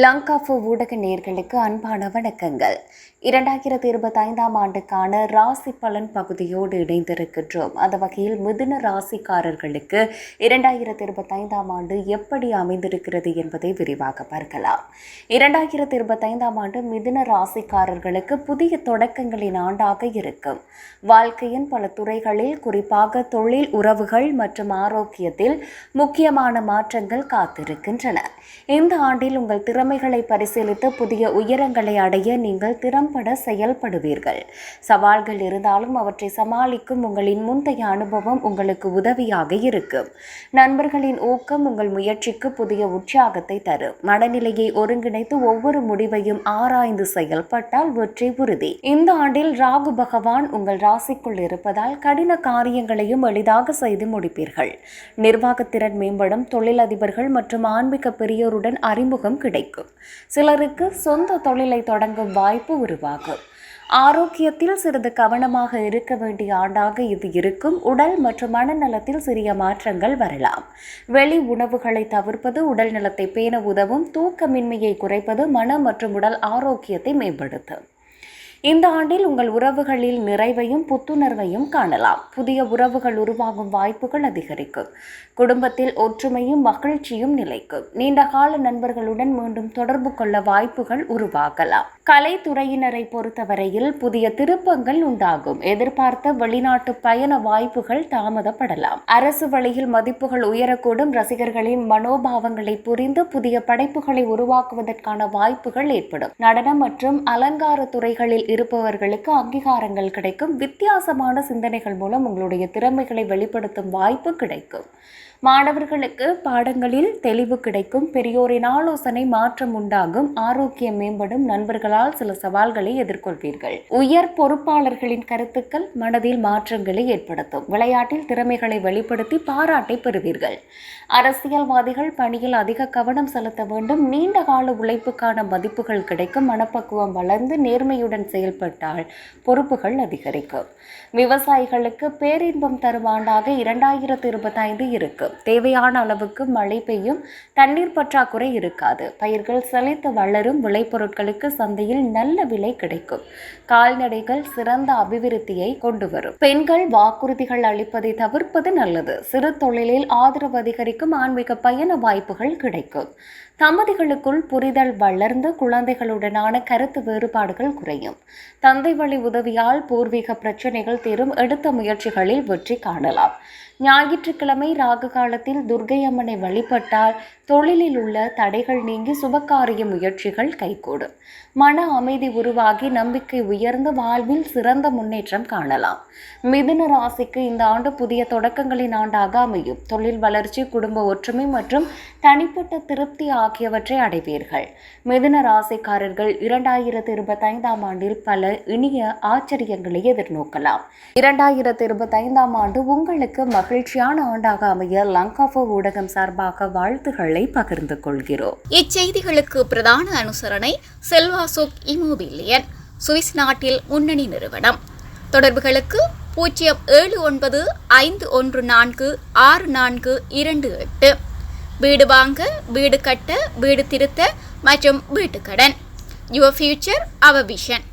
லங்காஃபு ஊடக நேர்களுக்கு அன்பான வணக்கங்கள். இரண்டாயிரத்தி இருபத்தி ஐந்தாம் ஆண்டுக்கான ராசி பலன் பகுதியோடு இணைந்திருக்கின்றோம். அந்த வகையில் மிதுன ராசிக்காரர்களுக்கு இரண்டாயிரத்தி இருபத்தி ஐந்தாம் ஆண்டு எப்படி அமைந்திருக்கிறது என்பதை விரிவாக பார்க்கலாம். இரண்டாயிரத்தி இருபத்தி ஐந்தாம் ஆண்டு மிதுன ராசிக்காரர்களுக்கு புதிய தொடக்கங்களின் ஆண்டாக இருக்கும். வாழ்க்கையின் பல துறைகளில் குறிப்பாக தொழில் உறவுகள் மற்றும் ஆரோக்கியத்தில் முக்கியமான மாற்றங்கள் காத்திருக்கின்றன. இந்த ஆண்டில் உங்கள் திறமைகளை பரிசீலித்து புதிய உயரங்களை அடைய நீங்கள் திறம்பட செயல்படுவீர்கள். சவால்கள் இருந்தாலும் அவற்றை சமாளிக்கும் உங்களின் முந்தைய அனுபவம் உங்களுக்கு உதவியாக இருக்கும். நண்பர்களின் ஊக்கம் உங்கள் முயற்சிக்கு புதிய உற்சாகத்தை தரும். மனநிலையை ஒருங்கிணைத்து ஒவ்வொரு முடிவையும் ஆராய்ந்து செயல்பட்டால் வெற்றி உறுதி. இந்த ஆண்டில் ராகு பகவான் உங்கள் ராசிக்குள் இருப்பதால் கடின காரியங்களையும் எளிதாக செய்து முடிப்பீர்கள். நிர்வாகத்திறன் மேம்படும் தொழிலதிபர்கள் மற்றும் ஆன்மீக பெரியோருடன் அறிமுகம் கிடைக்கும். சிலருக்கு சொந்த தொழிலை தொடங்கும் வாய்ப்பு உருவாகும். ஆரோக்கியத்தில் சிறிது கவனமாக இருக்க வேண்டிய ஆண்டாக இது இருக்கும். உடல் மற்றும் மனநலத்தில் சிறிய மாற்றங்கள் வரலாம். வெளி உணவுகளை தவிர்ப்பது உடல் நலத்தை பேண உதவும் தூக்கமின்மையை குறைப்பது மனம் மற்றும் உடல் ஆரோக்கியத்தை மேம்படுத்தும். இந்த ஆண்டில் உங்கள் உறவுகளில் நிறைவையும் புத்துணர்வையும் காணலாம். புதிய உறவுகள் உருவாகும் வாய்ப்புகள் அதிகரிக்கும். குடும்பத்தில் ஒற்றுமையும் மகிழ்ச்சியும் நிலைக்கும். நீண்ட கால நண்பர்களுடன் மீண்டும் தொடர்பு கொள்ள வாய்ப்புகள் உருவாகலாம். கலைத்துறையினரை பொறுத்தவரையில் புதிய திருப்பங்கள் உண்டாகும். எதிர்பார்த்த வெளிநாட்டு பயண வாய்ப்புகள் தாமதப்படலாம். அரசு வழியில் மதிப்புகள் உயரக்கூடும். ரசிகர்களின் மனோபாவங்களை புரிந்து புதிய படைப்புகளை உருவாக்குவதற்கான வாய்ப்புகள் ஏற்படும். நடனம் மற்றும் அலங்கார துறைகளில் இருப்பவர்களுக்கு அங்கீகாரங்கள் கிடைக்கும். வித்தியாசமான சிந்தனைகள் மூலம் உங்களுடைய திறமைகளை வெளிப்படுத்தும் வாய்ப்பு கிடைக்கும். மாணவர்களுக்கு பாடங்களில் தெளிவு கிடைக்கும். பெரியோரின் ஆலோசனை மாற்றம் உண்டாகும். ஆரோக்கியம் மேம்படும். நண்பர்கள் உங்களால் சில சவால்களை எதிர்கொள்வீர்கள். உயர் பொறுப்பாளர்களின் கருத்துக்கள் மனதில் மாற்றங்களை ஏற்படுத்தும். விளையாட்டில் திறமைகளை வெளிப்படுத்தி பாராட்டை பெறுவீர்கள். அரசியல்வாதிகள் பணியில் அதிக கவனம் செலுத்த வேண்டும். நீண்ட கால உழைப்புக்கான மதிப்புகள் கிடைக்கும். மனப்பக்குவம் வளர்ந்து நேர்மையுடன் செயல்பட்டால் பொறுப்புகள் அதிகரிக்கும். விவசாயிகளுக்கு பேரின்பம் தரும் ஆண்டாக இரண்டாயிரத்து இருபத்தைந்து இருக்கும். தேவையான அளவுக்கு மழை பெய்யும். தண்ணீர் பற்றாக்குறை இருக்காது. பயிர்கள் செழித்து வளரும். விளைபொருட்களுக்கு சந்தை சந்தையில் நல்ல விலை கிடைக்கும். கால்நடைகள் சிறந்த அபிவிருத்தியை கொண்டு வரும் பெண்கள் வாக்குறுதிகள் அளிப்பதை தவிர்ப்பது நல்லது. சிறு தொழிலில் ஆதரவு அதிகரிக்கும் ஆன்மீக பயண வாய்ப்புகள் கிடைக்கும். தம்பதிகளுக்குள் புரிதல் வளர்ந்து குழந்தைகளுடனான கருத்து வேறுபாடுகள் குறையும். தந்தை வழி உதவியால் பூர்வீக பிரச்சனைகள் தீரும். எடுத்த முயற்சிகளில் வெற்றி காணலாம். ஞாயிற்றுக்கிழமை ராகு காலத்தில் துர்கை அம்மனை வழிபட்டால் தொழிலில் உள்ள தடைகள் நீங்கி சுபகாரிய முயற்சிகள் கைகூடும். மன அமைதி உருவாகி நம்பிக்கை உயர்ந்து வாழ்வில் சிறந்த முன்னேற்றம் காணலாம். மிதுன ராசிக்கு இந்த ஆண்டு புதிய தொடக்கங்களின் ஆண்டாக அமையும். தொழில் வளர்ச்சி குடும்ப ஒற்றுமை மற்றும் தனிப்பட்ட திருப்தி ஆகியவற்றை அடைவீர்கள். மிதுன ராசிக்காரர்கள் இரண்டாயிரத்து இருபத்தைந்தாம் ஆண்டில் பல இனிய ஆச்சரியங்களை எதிர்நோக்கலாம். இரண்டாயிரத்து இருபத்தைந்தாம் ஆண்டு உங்களுக்கு மகிழ்ச்சியான ஆண்டாக அமைய லங்காஃபோ ஊடகம் சார்பாக வாழ்த்துக்களை பகிர்ந்து கொள்கிறோம். இச்செய்திகளுக்கு பிரதான அனுசரணை செல்வாசோக் இமோபிலியன் சுவிஸ் நாட்டில் முன்னணி நிறுவனம். தொடர்புகளுக்கு பூஜ்ஜியம் ஏழு ஒன்பது ஐந்து ஒன்று நான்கு ஆறு நான்கு இரண்டு எட்டு. வீடு வாங்க வீடு கட்ட வீடு திருத்த மற்றும் வீட்டுக்கடன். Your future our vision